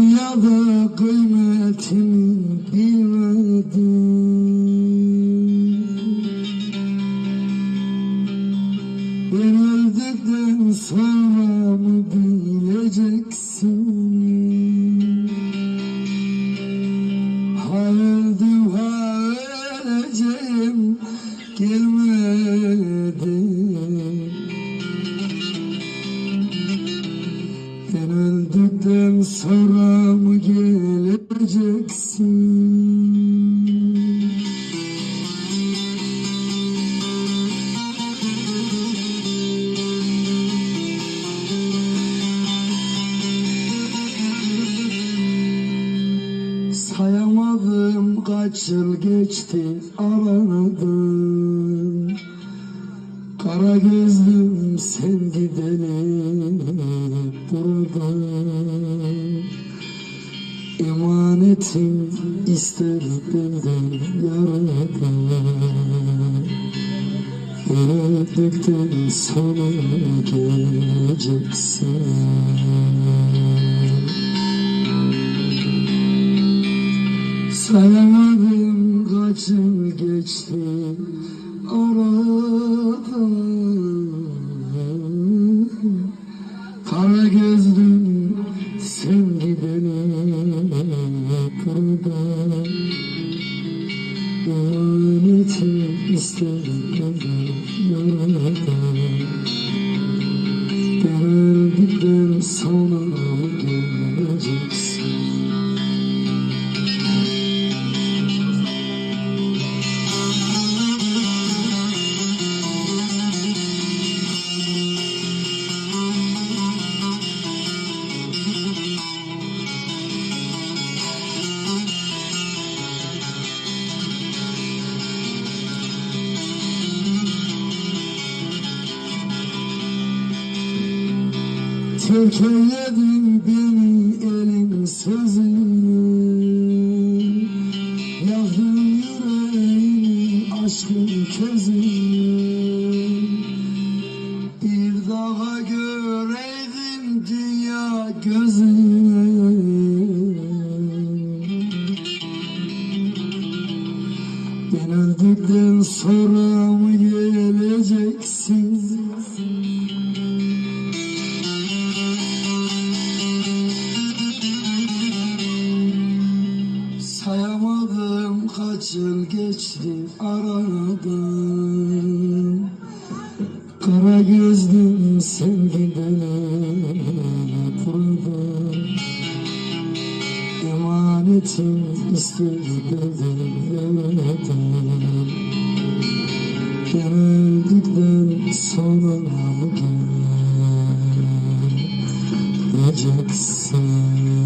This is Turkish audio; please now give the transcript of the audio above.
Dünyada kıymetini bilmedim Ben öldükten sonra sonra mı geleceksin? Sayamadım kaç yıl geçti aradım Kara gözlüm sen gideli burada Emanetim ister benden yarada Öldükten sonra geleceksin. Sayamadım kaç yıl geçti. Aradan Kara gözlüm sen gidene yarada Ben öldükten sonra mı Terk eyledin beni elin sözünü Yaktın yüreğimi aşkın közünü Bir daha göreydim dünya gözünü Ben öldükten sonra mı geleceksin? Anlamadım kaç yıl geçti aradan. Kara gözlüm sevgiden kurban Emanetim istediklerim Ben öldükten sonra mı geleceksin.